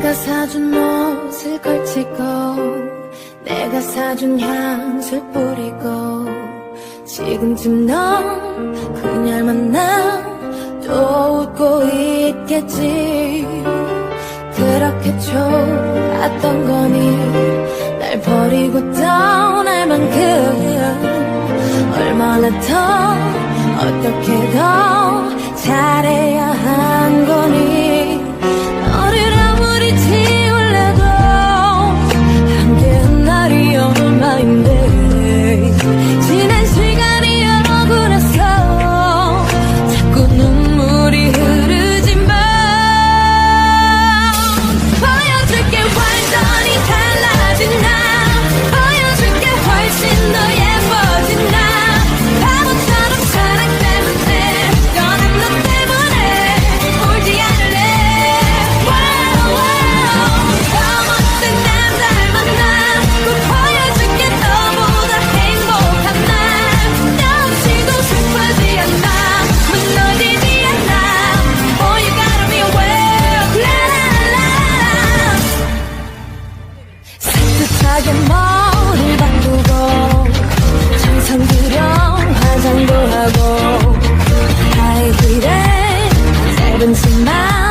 내가 사준 옷을 걸치고 내가 사준 향수를 뿌리고 지금쯤 넌 그녀를 만나 또 웃고 있겠지. 그렇게 좋 았던 거니 날 버리고 떠날 만큼 얼마나 더 어떻게 더 산뜻하게 머리를 바꾸고 정성 들여 화장도 하고 하이힐에 짧은 치마.